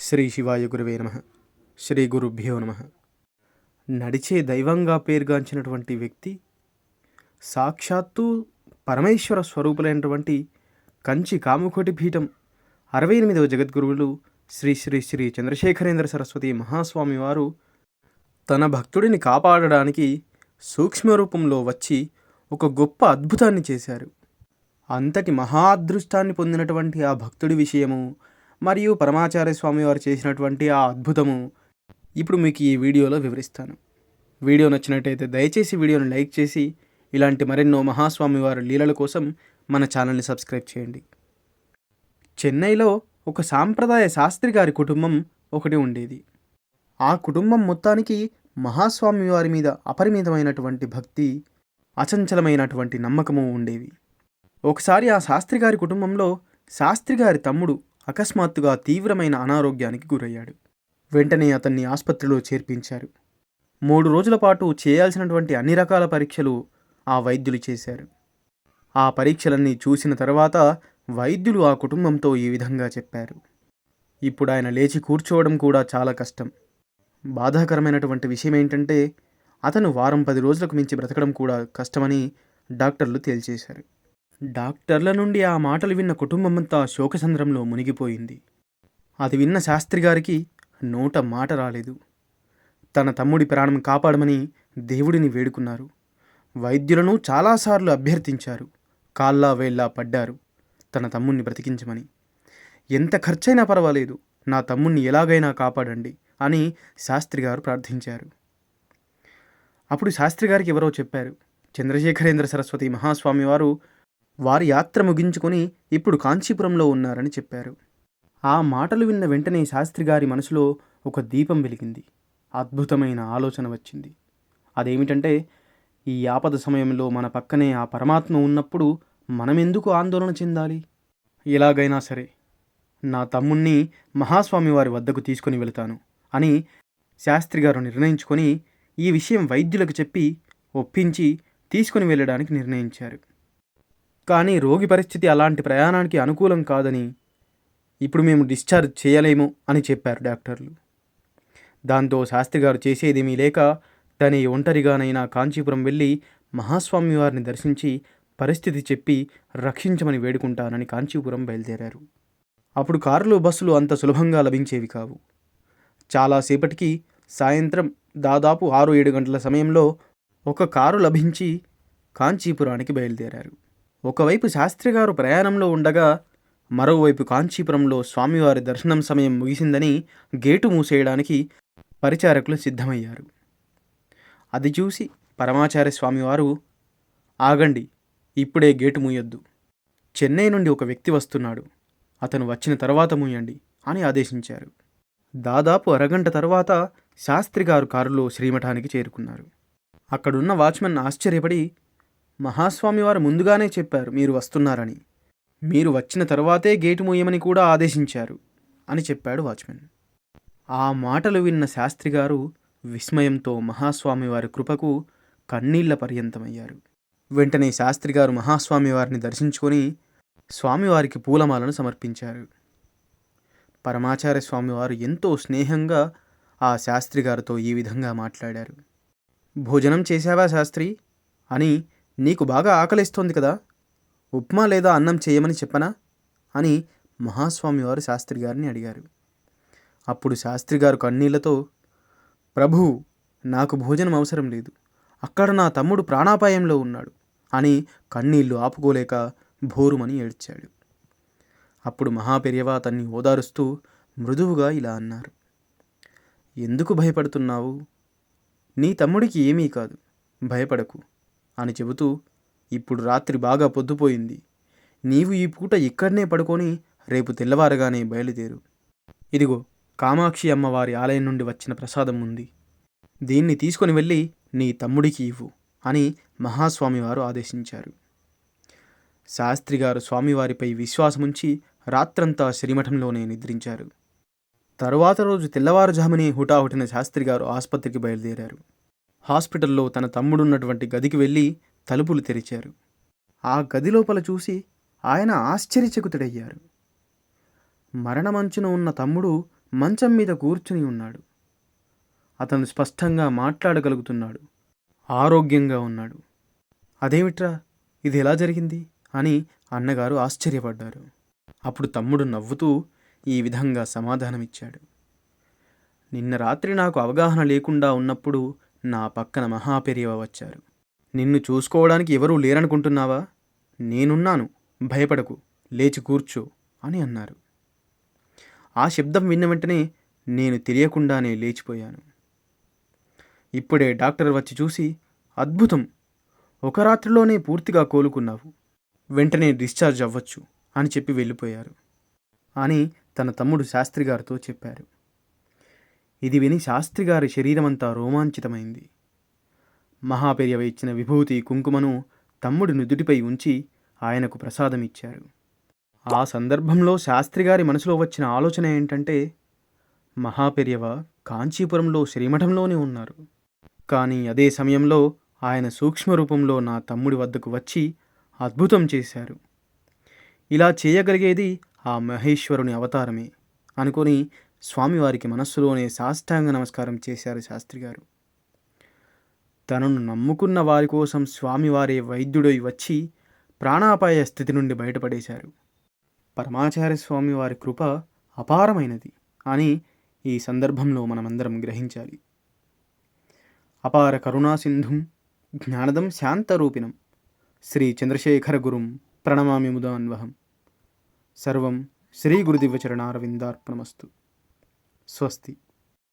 శ్రీ శివాయ గురువే నమ. శ్రీ గురుభ్యో నమ. నడిచే దైవంగా పేరుగాంచినటువంటి వ్యక్తి సాక్షాత్తు పరమేశ్వర స్వరూపులైనటువంటి కంచి కామకోటి పీఠం అరవై ఎనిమిదవ జగద్గురువులు శ్రీ శ్రీ శ్రీ చంద్రశేఖరేంద్ర సరస్వతి మహాస్వామి వారు తన భక్తుడిని కాపాడడానికి సూక్ష్మ రూపంలో వచ్చి ఒక గొప్ప అద్భుతాన్ని చేశారు. అంతటి మహా అదృష్టాన్ని పొందినటువంటి ఆ భక్తుడి విషయము మరియు పరమాచార్య స్వామి వారు చేసినటువంటి ఆ అద్భుతము. ఇప్పుడు మీకు ఈ వీడియోలో వివరిస్తాను. వీడియో నచ్చినట్టయితే దయచేసి వీడియోను లైక్ చేసి ఇలాంటి మరెన్నో మహాస్వామి వారి లీలల కోసం మన ఛానల్ని సబ్స్క్రైబ్ చేయండి. చెన్నైలో ఒక సాంప్రదాయ శాస్త్రి గారి కుటుంబం ఒకటి ఉండేది. ఆ కుటుంబం మొత్తానికి మహాస్వామి వారి మీద అపరిమితమైనటువంటి భక్తి అచంచలమైనటువంటి నమ్మకము ఉండేవి ఒకసారి ఆ శాస్త్రి గారి కుటుంబంలో శాస్త్రి గారి తమ్ముడు అకస్మాత్తుగా తీవ్రమైన అనారోగ్యానికి గురయ్యాడు. వెంటనే అతన్ని ఆసుపత్రిలో చేర్పించారు. మూడు రోజుల పాటు చేయాల్సినటువంటి అన్ని రకాల పరీక్షలు ఆ వైద్యులు చేశారు. ఆ పరీక్షలన్నీ చూసిన తర్వాత వైద్యులు ఆ కుటుంబంతో ఈ విధంగా చెప్పారు. ఇప్పుడు ఆయన లేచి కూర్చోవడం కూడా చాలా కష్టం. బాధాకరమైనటువంటి విషయం ఏంటంటే అతను వారం పది రోజులకు మించి బ్రతకడం కూడా కష్టమని డాక్టర్లు తేల్చేశారు. డాక్టర్ల నుండి ఆ మాటలు విన్న కుటుంబమంతా శోకసంద్రంలో మునిగిపోయింది. అది విన్న శాస్త్రి గారికి నోట మాట రాలేదు. తన తమ్ముడి ప్రాణం కాపాడమని దేవుడిని వేడుకున్నారు. వైద్యులను చాలాసార్లు అభ్యర్థించారు. కాళ్ళా వేళ్ళా పడ్డారు తన తమ్ముణ్ణి బ్రతికించమని. ఎంత ఖర్చైనా పర్వాలేదు నా తమ్ముణ్ణి ఎలాగైనా కాపాడండి అని శాస్త్రి గారు ప్రార్థించారు. అప్పుడు శాస్త్రి గారికి ఎవరో చెప్పారు. చంద్రశేఖరేంద్ర సరస్వతి మహాస్వామి వారు వారి యాత్ర ముగించుకొని ఇప్పుడు కాంచీపురంలో ఉన్నారని చెప్పారు. ఆ మాటలు విన్న వెంటనే శాస్త్రి గారి మనసులో ఒక దీపం వెలిగింది. అద్భుతమైన ఆలోచన వచ్చింది. అదేమిటంటే ఈ ఆపద సమయంలో మన పక్కనే ఆ పరమాత్మ ఉన్నప్పుడు మనమెందుకు ఆందోళన చెందాలి? ఎలాగైనా సరే నా తమ్ముణ్ణి మహాస్వామి వారి వద్దకు తీసుకుని వెళతాను అని శాస్త్రి గారు నిర్ణయించుకొని ఈ విషయం వైద్యులకు చెప్పి ఒప్పించి తీసుకుని వెళ్ళడానికి నిర్ణయించారు. కానీ రోగి పరిస్థితి అలాంటి ప్రయాణానికి అనుకూలం కాదని ఇప్పుడు మేము డిశ్చార్జ్ చేయలేము అని చెప్పారు డాక్టర్లు. దాంతో శాస్త్రి గారు చేసేదేమీ లేక తని ఒంటరిగానైనా కాంచీపురం వెళ్ళి మహాస్వామి వారిని దర్శించి పరిస్థితి చెప్పి రక్షించమని వేడుకుంటానని కాంచీపురం బయలుదేరారు. అప్పుడు కారులు బస్సులు అంత సులభంగా లభించేవి కావు. చాలాసేపటికి సాయంత్రం దాదాపు ఆరు ఏడు గంటల సమయంలో ఒక కారు లభించి కాంచీపురానికి బయలుదేరారు. ఒకవైపు శాస్త్రి గారు ప్రయాణంలో ఉండగా మరోవైపు కాంచీపురంలో స్వామివారి దర్శనం సమయం ముగిసిందని గేటు మూసేయడానికి పరిచారకులు సిద్ధమయ్యారు. అది చూసి పరమాచార్య స్వామివారు ఆగండి ఇప్పుడే గేటు మూయొద్దు. చెన్నై నుండి ఒక వ్యక్తి వస్తున్నాడు. అతను వచ్చిన తర్వాత మూయండి అని ఆదేశించారు. దాదాపు అరగంట తర్వాత శాస్త్రి గారు కారులో శ్రీమఠానికి చేరుకున్నారు. అక్కడున్న వాచ్మెన్ ఆశ్చర్యపడి మహాస్వామి వారు ముందుగానే చెప్పారు మీరు వస్తున్నారని. మీరు వచ్చిన తర్వాతే గేటు మూయమని కూడా ఆదేశించారు అని చెప్పాడు వాచ్మెన్. ఆ మాటలు విన్న శాస్త్రి గారు విస్మయంతో మహాస్వామి వారి కృపకు కన్నీళ్ళ పర్యంతమయ్యారు. వెంటనే శాస్త్రి గారు మహాస్వామి వారిని దర్శించుకొని స్వామివారికి పూలమాలను సమర్పించారు. పరమాచార్య స్వామివారు ఎంతో స్నేహంగా ఆ శాస్త్రి గారితో ఈ విధంగా మాట్లాడారు. భోజనం చేశావా శాస్త్రి? అని నీకు బాగా ఆకలిస్తోంది కదా? ఉప్మా లేదా అన్నం చేయమని చెప్పనా? అని మహాస్వామి వారు శాస్త్రి గారిని అడిగారు. అప్పుడు శాస్త్రి గారు కన్నీళ్ళతో ప్రభు నాకు భోజనం అవసరం లేదు. అక్కడ నా తమ్ముడు ప్రాణాపాయంలో ఉన్నాడు అని కన్నీళ్ళు ఆపుకోలేక భోరుమని ఏడ్చాడు. అప్పుడు మహాపెరియవ అతన్ని ఓదారుస్తూ మృదువుగా ఇలా అన్నారు. ఎందుకు భయపడుతున్నావు? నీ తమ్ముడికి ఏమీ కాదు. భయపడకు. అని చెబుతూ ఇప్పుడు రాత్రి బాగా పొద్దుపోయింది. నీవు ఈ పూట ఇక్కడనే పడుకొని రేపు తెల్లవారగానే బయలుదేరు. ఇదిగో కామాక్షి అమ్మవారి ఆలయం నుండి వచ్చిన ప్రసాదం ఉంది. దీన్ని తీసుకొని వెళ్ళి నీ తమ్ముడికి ఇవ్వు అని మహాస్వామివారు ఆదేశించారు. శాస్త్రిగారు స్వామివారిపై విశ్వాసముంచి రాత్రంతా శ్రీమఠంలోనే నిద్రించారు. తరువాత రోజు తెల్లవారుజామునే హుటాహుటిన శాస్త్రిగారు ఆసుపత్రికి బయలుదేరారు. హాస్పిటల్లో తన తమ్ముడున్నటువంటి గదికి వెళ్ళి తలుపులు తెరిచారు. ఆ గది లోపల చూసి ఆయన ఆశ్చర్యచకుతుడయ్యారు. మరణమంచున ఉన్న తమ్ముడు మంచం మీద కూర్చుని ఉన్నాడు. అతను స్పష్టంగా మాట్లాడగలుగుతున్నాడు. ఆరోగ్యంగా ఉన్నాడు. అదేమిట్రా? ఇది ఎలా జరిగింది? అని అన్నగారు ఆశ్చర్యపడ్డారు. అప్పుడు తమ్ముడు నవ్వుతూ ఈ విధంగా సమాధానమిచ్చాడు. నిన్న రాత్రి నాకు అవగాహన లేకుండా ఉన్నప్పుడు నా పక్కన మహాపెరియవ వచ్చారు. నిన్ను చూసుకోవడానికి ఎవరూ లేరనుకుంటున్నావా? నేనున్నాను. భయపడకు. లేచి కూర్చో అని అన్నారు. ఆ శబ్దం విన్న వెంటనే నేను తెలియకుండానే లేచిపోయాను. ఇప్పుడే డాక్టర్ వచ్చి చూసి అద్భుతం! ఒక రాత్రిలోనే పూర్తిగా కోలుకున్నావు. వెంటనే డిశ్చార్జ్ అవ్వచ్చు అని చెప్పి వెళ్ళిపోయారు. అని తన తమ్ముడు శాస్త్రి గారితో చెప్పారు. ఇది విని శాస్త్రి గారి శరీరమంతా రోమాంచితమైంది. మహాపెరియవ ఇచ్చిన విభూతి కుంకుమను తమ్ముడి నుదుటిపై ఉంచి ఆయనకు ప్రసాదమిచ్చారు. ఆ సందర్భంలో శాస్త్రిగారి మనసులో వచ్చిన ఆలోచన ఏంటంటే మహాపెరియవ కాంచీపురంలో శ్రీమఠంలోనే ఉన్నారు. కానీ అదే సమయంలో ఆయన సూక్ష్మ రూపంలో నా తమ్ముడి వద్దకు వచ్చి అద్భుతం చేశారు. ఇలా చేయగలిగేది ఆ మహేశ్వరుని అవతారమే అనుకొని స్వామివారికి మనస్సులోనే సాష్టాంగ నమస్కారం చేశారు శాస్త్రి గారు. తనను నమ్ముకున్న వారి కోసం స్వామివారే వైద్యుడై వచ్చి ప్రాణాపాయ స్థితి నుండి బయటపడేశారు. పరమాచార్య స్వామి వారి కృప అపారమైనది అని ఈ సందర్భంలో మనమందరం గ్రహించాలి. అపార కరుణాసింధుం జ్ఞానదం శాంతరూపిణం శ్రీ చంద్రశేఖర గురుం ప్రణమామి ముదాన్వహం. సర్వం శ్రీ గురుదివ్యచరణారవిందార్పణమస్తు స్వస్తి.